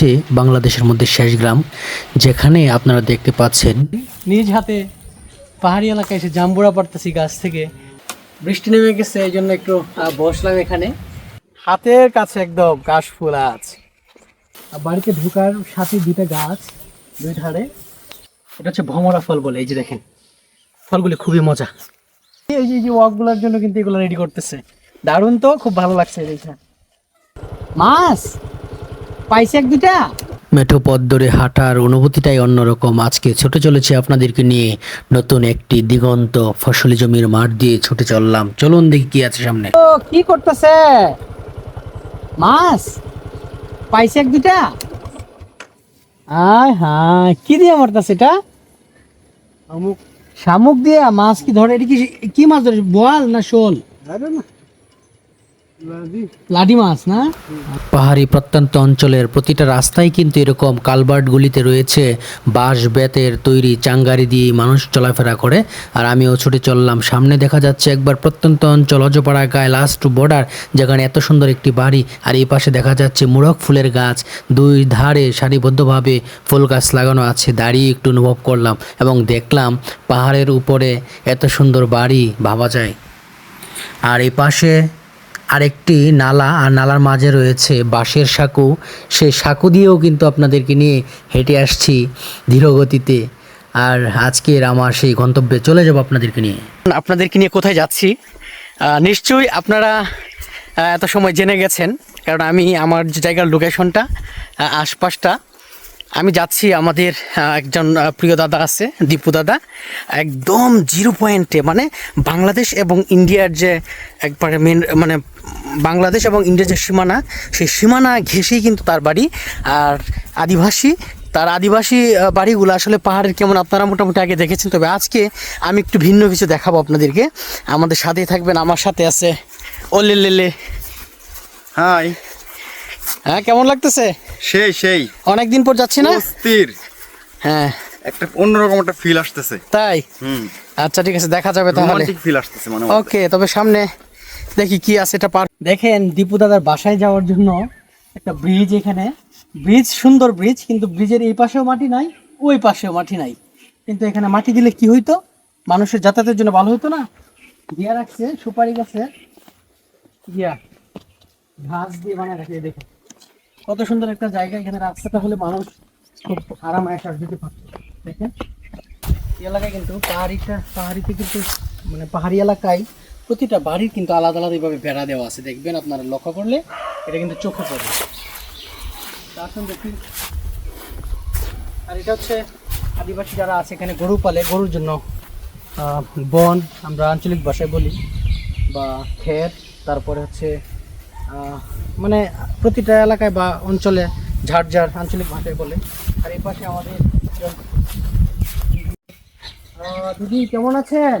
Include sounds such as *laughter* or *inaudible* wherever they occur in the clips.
হচ্ছে বাংলাদেশের মধ্যে শেষ গ্রাম, যেখানে আপনারা দেখতে পাচ্ছেন নিজ হাতে পাহাড়ি এলাকায় এসে জাম্বুরা পারতেছি গাছ থেকে। বৃষ্টি নেমে গেছে, এই জন্য একটু বসলাম এখানে। হাতের কাছে একদম কাশ ফুল আছে বাড়িতে ঢোকার সাথে দুইটা গাছ, দুই ধারে। এটা হচ্ছে ভমরা ফল বলে, এই যে দেখেন। ফলগুলি খুবই মজা। এই যে এই যে ওয়াকগুলোর জন্য কিন্তু এগুলো রেডি করতেছে। দারুণ তো, খুব ভালো লাগছে এইটা মাছ! পাইছে এক দুটা মেঠো পথ ধরে হাঁটার অনুভূতিটাই অন্যরকম। আজকে ছুটে চলেছে আপনাদেরকে নিয়ে। নতুন একটি দিগন্ত ফসলি জমির মাঠ দিয়ে ছুটে চললাম। চলুন দেখি কি আছে সামনে। ও কি করতেছে? মাছ? পাইছে এক দুটা আয় হায় কি দিয়ে মারতাছে এটা? শামুক। শামুক দিয়ে মাছ কি ধরে? এটা কি কি মাছ ধরে? বোয়াল না শোল? লাডি মাছ না? পাহাড়ি প্রত্যন্ত অঞ্চলের প্রতিটা রাস্তায় কিন্তু এরকম কালভার্টগুলিতে রয়েছে বাঁশ বেতের তৈরি চাঙ্গারি দিয়ে মানুষ চলাফেরা করে। আর আমিও ছুটে চললাম। সামনে দেখা যাচ্ছে একবার প্রত্যন্ত অঞ্চল অজপাড়া গায়ে লাস্ট বর্ডার যেখানে এত সুন্দর একটি বাড়ি। আর এই পাশে দেখা যাচ্ছে মুরগ ফুলের গাছ। দুই ধারে সারিবদ্ধভাবে ফুল গাছ লাগানো আছে। দাঁড়িয়ে একটু অনুভব করলাম এবং দেখলাম পাহাড়ের উপরে এত সুন্দর বাড়ি ভাবা যায়। আর এই পাশে আরেকটি নালা, আর নালার মাঝে রয়েছে বাঁশের সাঁকু। সেই সাঁকু দিয়েও কিন্তু আপনাদেরকে নিয়ে হেঁটে আসছি ধীরগতিতে। আর আজকের আমার সেই গন্তব্যে চলে যাব আপনাদেরকে নিয়ে। আপনাদেরকে নিয়ে কোথায় যাচ্ছি? নিশ্চয়ই আপনারা এত সময় জেনে গেছেন, কারণ আমি আমার যে জায়গার লোকেশনটা আশপাশটা আমি যাচ্ছি, আমাদের একজন প্রিয় দাদা আছে, দীপু দাদা। একদম জিরো পয়েন্টে মানে বাংলাদেশ এবং ইন্ডিয়ার যে একবারে মেন মানে বাংলাদেশ এবং ইন্ডিয়ার যে সীমানা, সেই সীমানা ঘেঁষেই কিন্তু তার বাড়ি। আর আদিবাসী, তার আদিবাসী বাড়িগুলো আসলে পাহাড়ের কেমন, আপনারা মোটামুটি আগে দেখেছেন। তবে আজকে আমি একটু ভিন্ন কিছু দেখাবো আপনাদেরকে। আমাদের সাথেই থাকবেন, আমার সাথে আছে লেলে। হাই হ্যাঁ কেমন লাগতেছে? সেই সেই। অনেকদিন পর যাচ্ছি না? অস্থির। হ্যাঁ। একটা অন্যরকম একটা ফিল আসতেছে। তাই? হুম। আচ্ছা ঠিক আছে দেখা যাবে তাহলে। রোমান্টিক ফিল আসতেছে মানে ওকে তবে সামনে দেখি কি আছে এটা পার দেখেন দীপু দাদার বাসায় যাওয়ার জন্য একটা ব্রিজ এখানে। ব্রিজ সুন্দর ব্রিজ কিন্তু ব্রিজের এই পাশেও মাটি নাই ওই পাশেও মাটি নাই। কিন্তু এখানে মাটি দিলে কি হইতো? মানুষের যাতায়াতের জন্য ভালো হতো না? দিয়া রাখছে সুপারি গাছে। দিয়া। ঘাস দিয়ে বানায় রাখে দেখেন। কত সুন্দর একটা জায়গা এখানে রাস্তাটা হলে মানুষ খুব আরাম আয়াস দিতে পারতো। দেখেন এলাকায় কিন্তু পাহাড়িটা, পাহাড়িতে কিন্তু মানে পাহাড়ি এলাকায় প্রতিটা বাড়ির কিন্তু আলাদা আলাদা এইভাবে বেড়া দেওয়া আছে। দেখবেন আপনারা লক্ষ্য করলে, এটা কিন্তু চোখে পড়ে। তা আসুন দেখি। আর এটা হচ্ছে আদিবাসী যারা আছে এখানে গরু পালে, গরুর জন্য বন আমরা আঞ্চলিক ভাষায় বলি, বা ক্ষেত তারপরে হচ্ছে মানে প্রতিটা এলাকায় বা অঞ্চলে ঝাড় ঝাড় আঞ্চলিক ভাষায় বলে। আর এই পাশে আমাদের দিদি কেমন আছেন?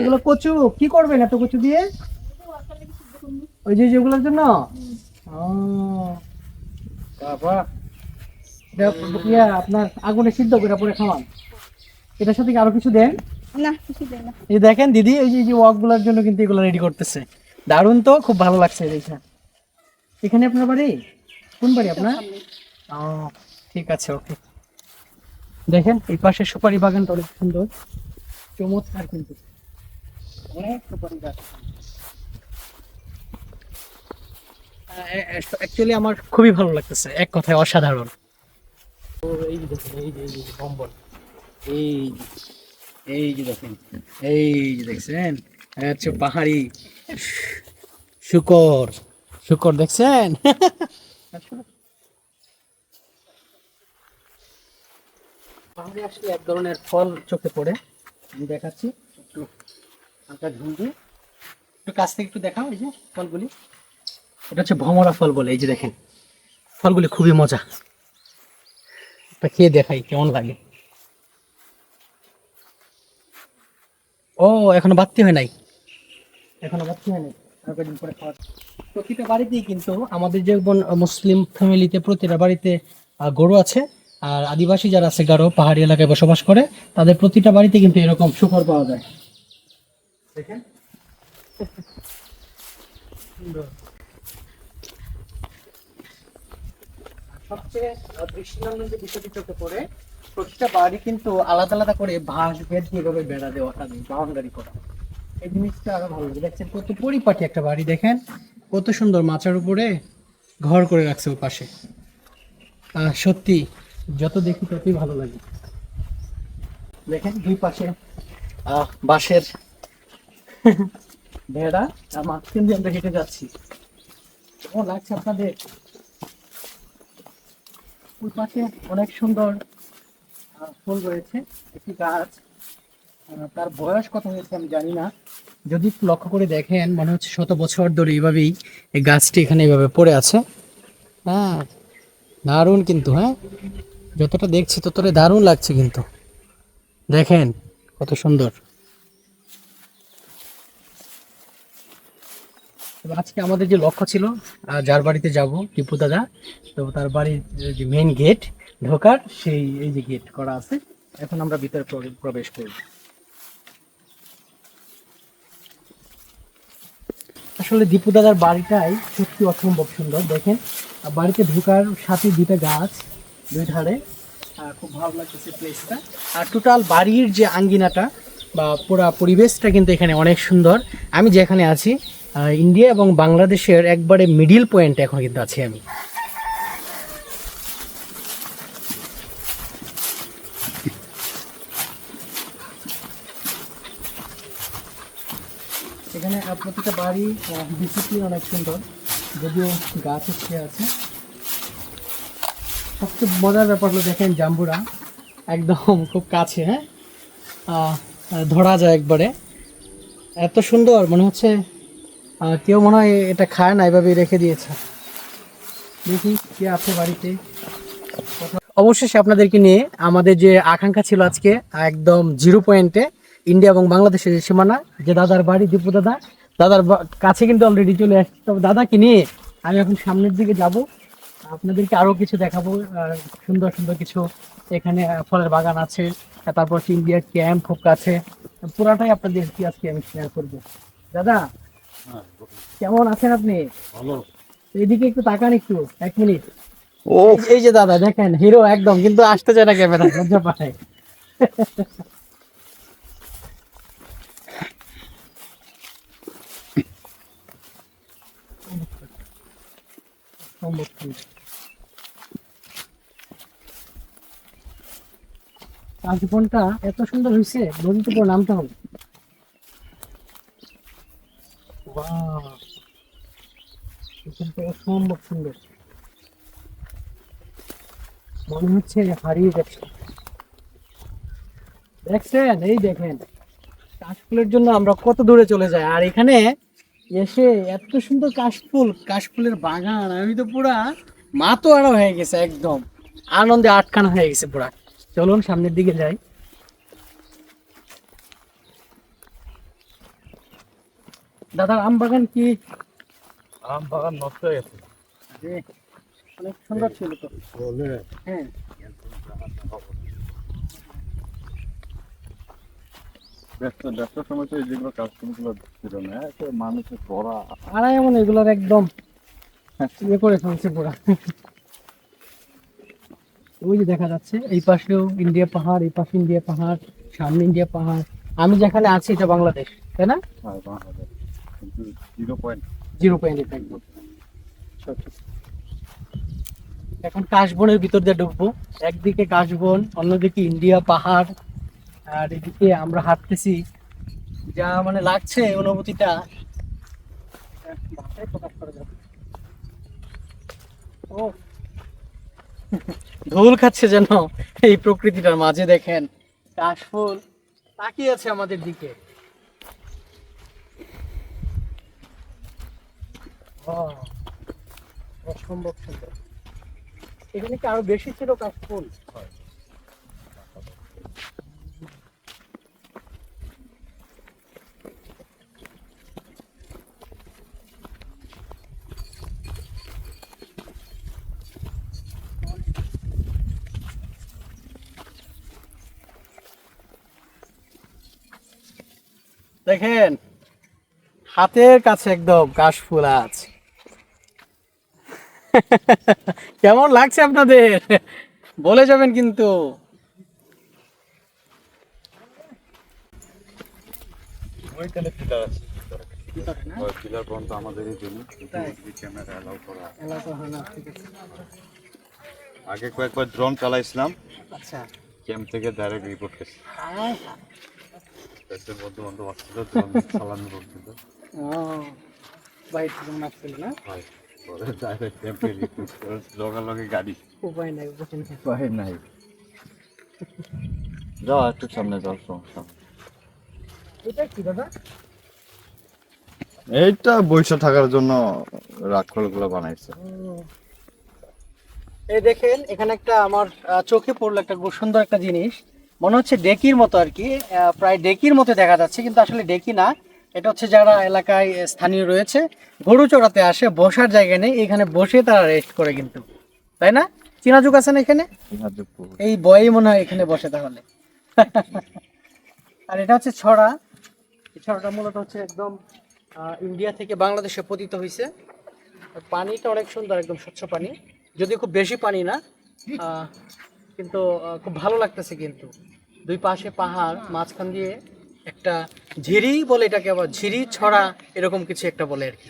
এগুলো কচু? কি করবেন এত কচু দিয়ে? ওই যে যেগুলোর জন্য? বাবা। এটা আপনার আগুনে সিদ্ধ করে পরে খাওয়ান। এটার সাথে কি আরও কিছু দেন? না কিছু দেয় না। এই দেখেন দিদি এই যে ওয়াকগুলোর জন্য কিন্তু এগুলো রেডি করতেছে। দারুণ তো, খুব ভালো লাগছে এটা এখানে আপনার বাড়ি? কোন বাড়ি আপনার? ও, ঠিক আছে, ওকে। দেখেন, এই পাশে সুপারি বাগানটা অনেক সুন্দর। চমৎকার কিন্তু। অনেক সুপারি গাছ। অ্যাকচুয়ালি আমার খুবই ভালো লাগতেছে, এক কথায় অসাধারণ। এই যে দেখেন, এই যে এই যে কম্বল। এই এই যে দেখেন, এই যে দেখছেন হচ্ছে পাহাড়ি শুকর শুকর দেখছেন? পাহাড়ে আসলে এক ধরনের ফল চোখে পড়ে। আমি দেখাচ্ছি। একটু হালকা ঝুল একটু কাছ থেকে একটু দেখাও এই যে ফলগুলি। এটা হচ্ছে ভমরা ফল বলে, এই যে দেখেন। ফলগুলি খুবই মজা। একটা খেয়ে দেখাই, কেমন লাগে। ও, এখনও বাড়তি হয় নাই। এখনও বাড়তি হয় নাই কয়েকদিন পরে খাওয়া প্রতিটা বাড়িতেই কিন্তু আমাদের মুসলিম ফ্যামিলিতে প্রতিটা বাড়িতে গরু আছে, আর আদিবাসী যারা আছে, গারো, পাহাড়ি এলাকায় বসবাস করে, তাদের প্রতিটা বাড়িতে কিন্তু এরকম শুকর পাওয়া যায়। দেখেন। সবচেয়ে দৃষ্টিনন্দন যে বিষয়টি চোখে পড়ে, প্রতিটা বাড়ি কিন্তু আলাদা আলাদা করে বাঁশ বেত দিয়ে বেড়া দেওয়া বাউন্ডারি করা। এই জিনিসটা আরও ভালো লাগে। দেখছেন কত পরিপাটি একটা বাড়ি, দেখেন? কত সুন্দর মাচার উপরে ঘর করে রাখছে ওর পাশে সত্যি, যত দেখি ততই ভালো লাগে। দেখেন দুই পাশে বাঁশের ভেড়া, আর মাঝখান দিয়ে আমরা হেঁটে যাচ্ছি। কেমন লাগছে আপনাদের? ওই পাশে অনেক সুন্দর ফুল রয়েছে, একটি গাছ। তার বয়স কত হয়েছে আমি জানি না। যদি লক্ষ্য করে দেখেন, মনে হচ্ছে শত বছর ধরে এইভাবেই এই গাছটি এখানে এইভাবে পড়ে আছে। হ্যাঁ দারুণ কিন্তু হ্যাঁ? যতটা দেখছি ততটা দারুণ লাগছে কিন্তু। দেখেন, কত সুন্দর। আজকে আমাদের যে লক্ষ্য ছিল যার বাড়িতে যাব, টিপু দাদা, তো তার বাড়ির যে মেন গেট ঢোকার সেই, এই যে গেট করা আছে, এখন আমরা ভিতরে প্রবেশ করব। আসলে দীপু দাদার বাড়িটাই সত্যি অসম্ভব সুন্দর, দেখেন। বাড়িতে ঢুকার সাথে দুটা গাছ, দুই ধারে। খুব ভালো লাগতেছে প্লেসটা আর টোটাল বাড়ির যে আঙ্গিনাটা বা পুরা পরিবেশটা কিন্তু এখানে অনেক সুন্দর। আমি যেখানে আছি ইন্ডিয়া এবং বাংলাদেশের একবারে মিডিল পয়েন্ট এখন কিন্তু আছি আমি। এখানে প্রতিটা বাড়ি ডিসিপ্লিন অনেক সুন্দর। যদিও গাছ হচ্ছে আছে। সবচেয়ে মজার ব্যাপার হলো দেখেন জাম্বুরা। একদম খুব কাছে হ্যাঁ? ধরা যায় একবারে। এত সুন্দর, মনে হচ্ছে কেউ মনে হয় এটা খায় না, এভাবেই রেখে দিয়েছে। দেখি কে আছে বাড়িতে। অবশেষে আপনাদেরকে নিয়ে আমাদের যে আকাঙ্ক্ষা ছিল আজকে, একদম জিরো পয়েন্টে ইন্ডিয়া এবং বাংলাদেশের যে সীমানা যে দাদার বাড়ি দীপু দাদা দাদার কাছে কিন্তু অলরেডি চলে আসছে। তবে দাদাকে নিয়ে আমি এখন সামনের দিকে যাব। আপনাদেরকে আরও কিছু দেখাবো। সুন্দর সুন্দর কিছু এখানে ফলের বাগান আছে। তারপর হচ্ছে ইন্ডিয়ার ক্যাম্প খুব কাছে পুরাটাই আপনাদের কি আজকে আমি শেয়ার করব। দাদা কেমন আছেন আপনি? এদিকে একটু তাকান একটু এক মিনিট। ও এই- এই যে দাদা দেখেন হিরো একদম কিন্তু আসতে চায় না ক্যামেরা লজ্জা পায়। কাশবনটা এত সুন্দর হয়েছে নদীতে পুরো নামতে হবে। অসম্ভব সুন্দর। মনে হচ্ছে হারিয়ে যাচ্ছে দেখছেন? এই দেখেন, কাশফুলের জন্য আমরা কত দূরে চলে যাই। আর এখানে এসে এত সুন্দর কাশফুল কাশফুলের বাগান আমি তো পুরা মাতো আড়া হয়ে গেছে একদম। আনন্দে আটকানো হয়ে গেছে পুরা। চলুন সামনের দিকে যাই। দাদার আম বাগান কি? আম বাগান নষ্ট হয়ে গেছে। অনেক সুন্দর ছিল তো। হ্যাঁ। ব্যস্ত ব্যস্ত সময় তো যেগুলো কাজকর্মগুলো ছিল না মানুষের পড়া আর এমন এগুলোর একদম ইয়ে করে ফেলছে পুরা। ওই যে দেখা যাচ্ছে এই পাশেও ইন্ডিয়া পাহাড় এই পাশে ইন্ডিয়া পাহাড় সামনে ইন্ডিয়া পাহাড়। আমি যেখানে আছি এটা বাংলাদেশ তাই না? জিরো পয়েন্ট জিরো পয়েন্ট এখন কাশবনের ভিতর দিয়ে ঢুকবো। একদিকে কাশবন অন্যদিকে ইন্ডিয়া পাহাড়। আর এদিকে আমরা হাঁটতেছি। যা মানে লাগছে অনুভূতিটা। ও। ধুল খাচ্ছে যেন এই প্রকৃতিটার মাঝে, দেখেন। কাশফুল তাকিয়ে আছে আমাদের দিকে। অসম্ভব সুন্দর। এখানে কি আরও বেশি ছিল কাশফুল? দেখেন। হাতের কাছে একদম কাশফুল আছে *laughs* কেমন লাগছে আপনাদের? বলে যাবেন কিন্তু। আগে কয়েকবার ড্রোন চালাইছিলাম। আচ্ছা। ক্যাম্প থেকে ডাইরেক্ট রিপোর্ট করছি দেশের বন্ধু আসছিল আসছিল না? গাড়ি। উপায় নাই উপায় নাই। যাও একটু সামনে যাও সমস্যা এটা কি দাদা? এইটা বৈশা থাকার জন্য রাখল রাক্ষলগুলো বানাইছে। এই দেখেন এখানে একটা আমার চোখে পড়ল একটা খুব সুন্দর একটা জিনিস। মনে হচ্ছে ডেকির মতো আর কি প্রায় ডেকির মতো দেখা যাচ্ছে কিন্তু আসলে ডেকি না। এটা হচ্ছে যারা এলাকায় স্থানীয় রয়েছে গরু চড়াতে আসে বসার জায়গা নেই এখানে বসে তারা রেস্ট করে কিন্তু। তাই না? চিনাজুক আছে না এখানে এই বয়েই মনে হয় এখানে বসে তাহলে। আর এটা হচ্ছে ছড়া। ছড়াটা মূলত হচ্ছে একদম ইন্ডিয়া থেকে বাংলাদেশে পতিত হয়েছে পানিটা অনেক সুন্দর একদম স্বচ্ছ পানি। যদিও খুব বেশি পানি না আহ, কিন্তু খুব ভালো লাগতেছে কিন্তু। দুই পাশে পাহাড়, মাঝখান দিয়ে একটা ঝিরি বলে এটাকে আবার ঝিরি ছড়া এরকম কিছু একটা বলে আর কি।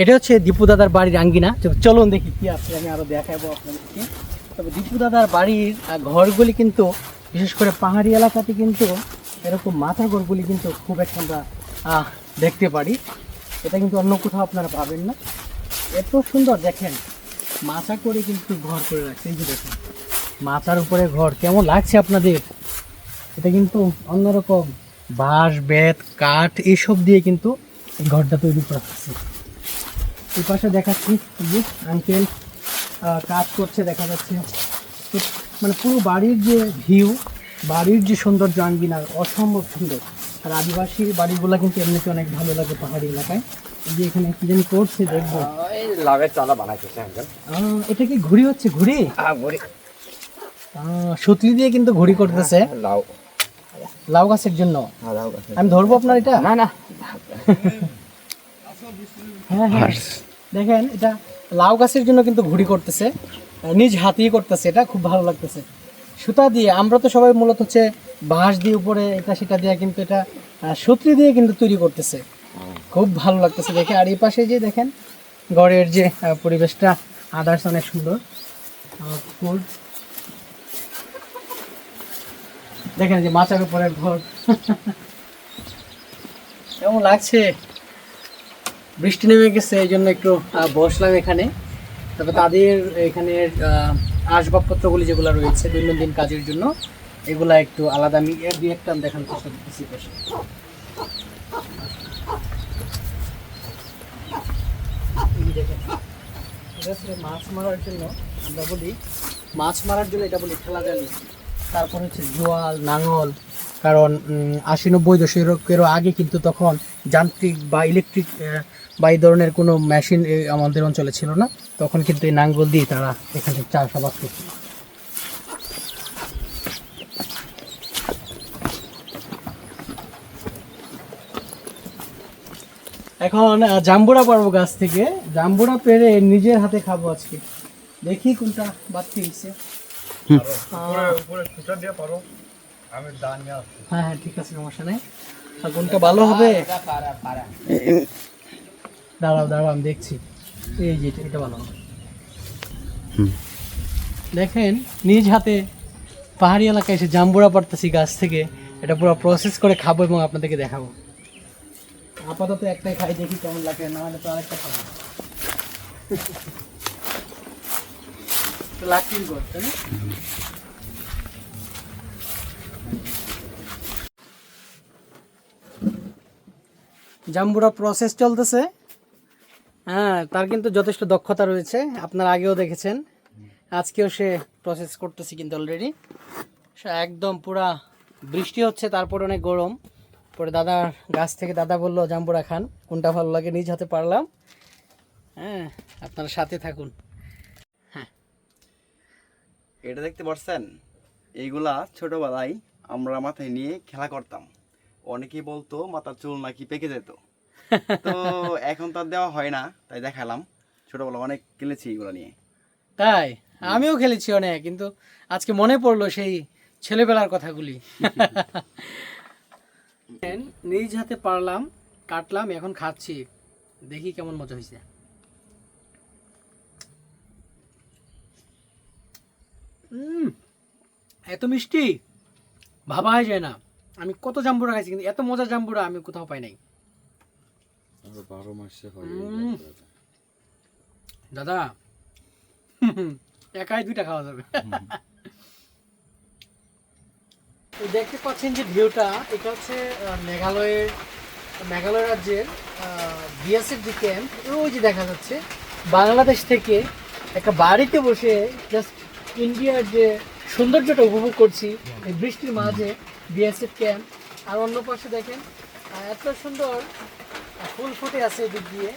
এটা হচ্ছে দীপু দাদার বাড়ির আঙ্গিনা। চলুন দেখি কি আছে, আমি আরও দেখাবো আপনাদেরকে। তবে দীপু দাদার বাড়ির ঘরগুলি কিন্তু, বিশেষ করে পাহাড়ি এলাকাতে কিন্তু এরকম মাথা ঘরগুলি কিন্তু খুব একটা আমরা দেখতে পারি। এটা কিন্তু অন্য কোথাও আপনারা পাবেন না। এত সুন্দর, দেখেন মাচা করে কিন্তু ঘর করে রাখছে, এই যে দেখেন। মাচার উপরে ঘর, কেমন লাগছে আপনাদের? এটা কিন্তু অন্যরকম। বাঁশ, বেত, কাঠ, এসব দিয়ে কিন্তু এই ঘরটা তৈরি করা হচ্ছে। এই পাশে দেখাচ্ছি যে আঙ্কেল কাজ করছে, দেখা যাচ্ছে। মানে পুরো বাড়ির যে ভিউ বাড়ির যে সৌন্দর্য আঙ্গিনার অসম্ভব সুন্দর। আর আদিবাসী বাড়িগুলো কিন্তু এমনিতে অনেক ভালো লাগে পাহাড়ি এলাকায়। এখানে কি জানি করছে দেখব। এই লাভের চালা বানাইতেছে একজন এটা কি ঘুড়ি হচ্ছে ঘুড়ি? হ্যাঁ ঘুরে সুতলি দিয়ে কিন্তু ঘুড়ি করতেছে। লাউ। লাউ গাছের জন্য? হ্যাঁ আমি ধরবো আপনার এটা? না না। হ্যাঁ হ্যাঁ। দেখেন এটা লাউ গাছের জন্য কিন্তু ঘুড়ি করতেছে। নিজ হাতেই করতেছে এটা খুব ভালো লাগতেছে। সুতা দিয়ে আমরা তো সবাই মূলত হচ্ছে বাঁশ দিয়ে উপরে এটা সেটা দিয়ে কিন্তু এটা সুতলি দিয়ে কিন্তু তৈরি করতেছে। খুব ভালো লাগতেছে দেখে। আর এই পাশে যে দেখেন, ঘরের যে পরিবেশটা, আদার্স অনেক সুন্দর। দেখেন যে মাচার উপরে ঘর। *laughs* কেমন লাগছে? বৃষ্টি নেমে গেছে, এই জন্য একটু বসলাম এখানে। তবে তাদের এখানের আসবাবপত্রগুলি যেগুলো রয়েছে, দৈনন্দিন কাজের জন্য, এগুলা একটু আলাদা। আমি দিয়ে একটা দেখানোর চেষ্টা করতেছি। হচ্ছে মাছ মারার জন্য আমরা বলি, মাছ মারার জন্য এটা বলি খেলা জালি তারপর হচ্ছে জোয়াল, নাঙল, কারণ আশি নব্বই দশকেরও আগে কিন্তু তখন যান্ত্রিক বা ইলেকট্রিক বা এই ধরনের কোনো মেশিন আমাদের অঞ্চলে ছিল না। তখন কিন্তু এই নাঙ্গল দিয়ে তারা এখানে চাষাবাদ করত। এখন জাম্বুরা পারব গাছ থেকে। জাম্বুরা পেরে নিজের হাতে খাব আজকে। দেখি কোনটা বাড়তে আসছি। হ্যাঁ হ্যাঁ ঠিক আছে সমস্যা নেই। কোনটা ভালো হবে? দাঁড়াও দাঁড়াও আমি দেখছি। এই যে এটা- এটা ভালো হবে। দেখেন নিজ হাতে পাহাড়ি এলাকায় এসে জাম্বুরা পারতেছি গাছ থেকে। এটা পুরো প্রসেস করে খাব এবং আপনাদেরকে দেখাবো। আপাতত একটাই খাই দেখি কেমন লাগে না হলে তো আরেকটা খাব। তাই না? জাম্বুরা প্রসেস চলতেছে। হ্যাঁ তার কিন্তু যথেষ্ট দক্ষতা রয়েছে আপনারা আগেও দেখেছেন। আজকেও সে প্রসেস করতেছে কিন্তু অলরেডি একদম পুরা বৃষ্টি হচ্ছে তারপর অনেক গরম। পরে দাদার গাছ থেকে দাদা বলল জাম্বুরা খান কোনটা ভালো লাগে? নিজ হাতে পারলাম। হ্যাঁ আপনারা সাথে থাকুন। হ্যাঁ। এটা দেখতে পারছেন এইগুলা ছোটবেলায় আমরা মাথায় নিয়ে খেলা করতাম। অনেকেই বলতো মাথার চুল নাকি পেকে যেত? তো এখন তো দেওয়া হয় না তাই দেখালাম। ছোটবেলা অনেক খেলেছি এগুলো নিয়ে। তাই? আমিও খেলেছি অনেক কিন্তু আজকে মনে পড়ল সেই ছেলেবেলার কথাগুলি। *laughs* নিজ হাতে পারলাম কাটলাম এখন খাচ্ছি। দেখি কেমন মজা হয়েছে এত মিষ্টি? ভাবাই যায় না। আমি কত জাম্বুরা খাইছি কিন্তু এত মজার জাম্বুরা আমি কোথাও পাই নাই। বারো মাসে দাদা একাই দুইটা খাওয়া যাবে। দেখতে পাচ্ছেন যে ভিউটা, এটা হচ্ছে মেঘালয়ের, মেঘালয় রাজ্যের বিএসএফ যে ক্যাম্প ওই যে দেখা যাচ্ছে, বাংলাদেশ থেকে একটা বাড়িতে বসে জাস্ট ইন্ডিয়ার যে সৌন্দর্যটা উপভোগ করছি, এই বৃষ্টির মাঝে বিএসএফ ক্যাম্প আর অন্য পাশে দেখেন এত সুন্দর ফুল ফুটে আছে এদিক দিয়ে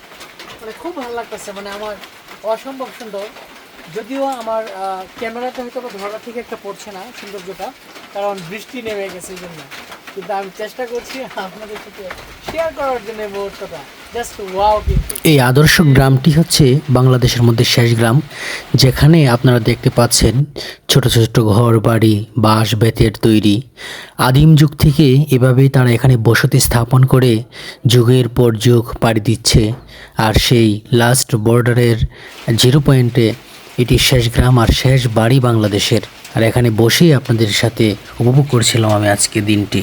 মানে খুব ভালো লাগতেছে মানে আমার অসম্ভব সুন্দর, যদিও আমার ক্যামেরাতে হয়তো ধরা ঠিক একটা পড়ছে না সৌন্দর্যটা কারণ বৃষ্টি নেমে গেছে এই জন্য। কিন্তু আমি চেষ্টা করছি আপনাদের সাথে শেয়ার করার জন্য মুহূর্তটা। এই আদর্শ গ্রামটি হচ্ছে বাংলাদেশের মধ্যে শেষ গ্রাম, যেখানে আপনারা দেখতে পাচ্ছেন ছোট ছোট ঘর বাড়ি বাঁশ বেতের তৈরি। আদিম যুগ থেকে এভাবেই তারা এখানে বসতি স্থাপন করে যুগের পর যুগ পাড়ি দিচ্ছে। আর সেই লাস্ট বর্ডারের জিরো পয়েন্টে এটি শেষ গ্রাম আর শেষ বাড়ি বাংলাদেশের। আর এখানে বসেই আপনাদের সাথে উপভোগ করছিলাম আমি আজকে দিনটি।